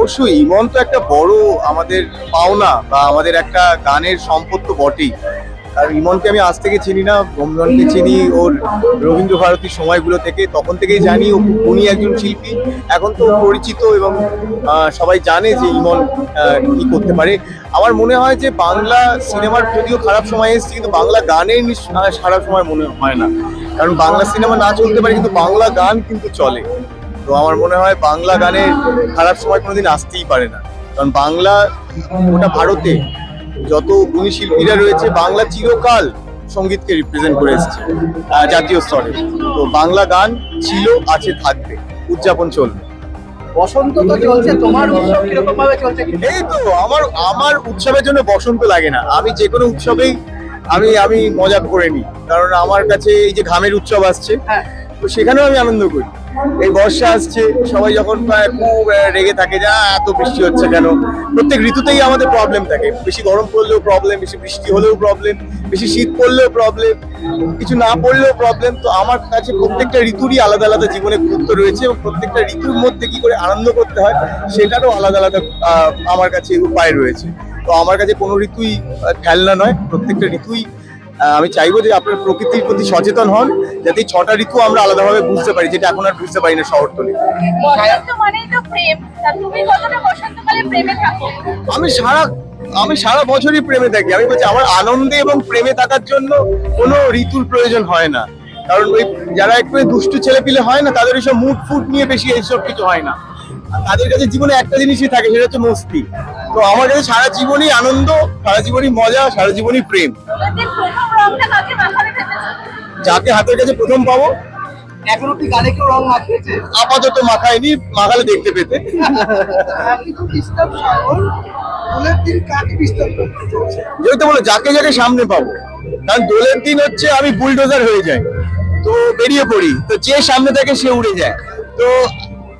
অবশ্যই, ইমন তো একটা বড় আমাদের পাওনা বা আমাদের একটা গানের সম্পদ তো বটেই। আর ইমনকে আমি আজ থেকে চিনি না ইমনকে চিনি, ওর রবীন্দ্র ভারতীর সময়গুলো থেকে, তখন থেকেই জানি ও গুণী একজন শিল্পী। এখন তো পরিচিত এবং সবাই জানে যে ইমন কি করতে পারে। আমার মনে হয় যে বাংলা সিনেমার যদিও খারাপ সময় এসেছে, কিন্তু বাংলা গানের খারাপ সময় মনে হয় না। কারণ বাংলা সিনেমা না চলতে পারে, কিন্তু বাংলা গান কিন্তু চলে। তো আমার মনে হয় বাংলা গানের খারাপ সময় কোনোদিন আসতেই পারে না। কারণ বাংলা ওটা ভারতে যত গুণী শিল্পীরা রয়েছে বাংলা চিরকাল সঙ্গীতকে রিপ্রেজেন্ট করে এসেছে জাতীয় স্তরে। তো বাংলা গান ছিল আছে থাকবে উদযাপন চলবে। বসন্ত তো চলছে তোমার উৎসব কীরকম ভাবে চলছে এই তো আমার আমার উৎসবের জন্য বসন্ত লাগে না। আমি যে কোনো উৎসবেই আমি আমি মজা করে নিই। কারণ আমার কাছে এই যে ঘামের উৎসব আসছে হ্যাঁ। তো সেখানেও আমি আনন্দ করি। এই বর্ষা আসছে, সবাই যখন প্রায় খুব রেগে থাকে, যা এত বৃষ্টি হচ্ছে কেন? প্রত্যেক ঋতুতেই আমাদের প্রবলেম থাকে। বেশি গরম পড়লেও প্রবলেম বেশি বৃষ্টি হলেও প্রবলেম বেশি শীত পড়লেও প্রবলেম কিছু না পড়লেও প্রবলেম তো আমার কাছে প্রত্যেকটা ঋতুরই আলাদা আলাদা জীবনে গুরুত্ব রয়েছে এবং প্রত্যেকটা ঋতুর মধ্যে কি করে আনন্দ করতে হয়, সেটারও আলাদা আলাদা আমার কাছে উপায় রয়েছে। তো আমার কাছে কোনো ঋতুই খেলনা নয়, প্রত্যেকটা ঋতুই আমি চাইব যে আপনার প্রকৃতির প্রতি সচেতন হন যাতে ছটা ঋতু আমরা আলাদাভাবে বুঝতে পারি যেটা এখন আর বুঝতে পারি না শহরতলি আমি সারা আমি সারা বছরই প্রেমে থাকি। আমি বলছি আমার আনন্দে এবং প্রেমে থাকার জন্য কোনো ঋতুর প্রয়োজন হয় না। কারণ ওই যারা একটু দুষ্টু ছেলে পিলে হয় না তাদের এইসব মুড ফুট নিয়ে বেশি এইসব কিছু হয় না। তাদের কাছে জীবনে একটা জিনিসই থাকে সেটা হচ্ছে মস্তি। তো আমার কাছে সারা জীবনই আনন্দ, সারা জীবনই মজা, সারা জীবনই প্রেম। মাথায় যাকে হাতের কাছে প্রথম পাবো। আপাতত মাখায়নি, মাখালে দেখতে পেতে। যেহেতু বলো, যাকে যাকে সামনে পাবো। কারণ দোলের দিন হচ্ছে আমি বুলডোজার হয়ে যাই। তো বেরিয়ে পড়ি। তো যে সামনে থাকে সে উড়ে যায়। তো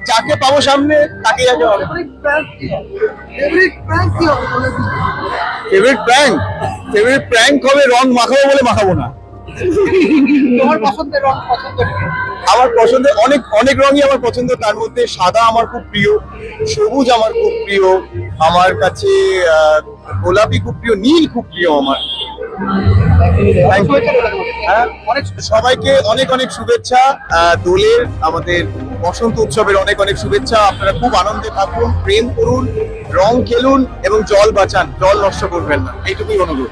যাকে পাবো সামনে তাকে যাকে হবে। ফেভারিট প্র্যাঙ্ক ফেভারিট প্র্যাঙ্ক হবে রং মাখাবো বলে মাখাবো না। আমার পছন্দের অনেক অনেক রঙই আমার পছন্দ। তার মধ্যে সাদা আমার খুব প্রিয় সবুজ আমার খুব প্রিয় আমার কাছে গোলাপি খুব প্রিয় নীল খুব প্রিয় আমার. হ্যাঁ, সবাইকে অনেক অনেক শুভেচ্ছা। দোলের আমাদের বসন্ত উৎসবের অনেক অনেক শুভেচ্ছা। আপনারা খুব আনন্দে থাকুন, প্রেম করুন, রং খেলুন এবং জল বাঁচান, জল নষ্ট করবেন না। এইটুকুই অনুরোধ।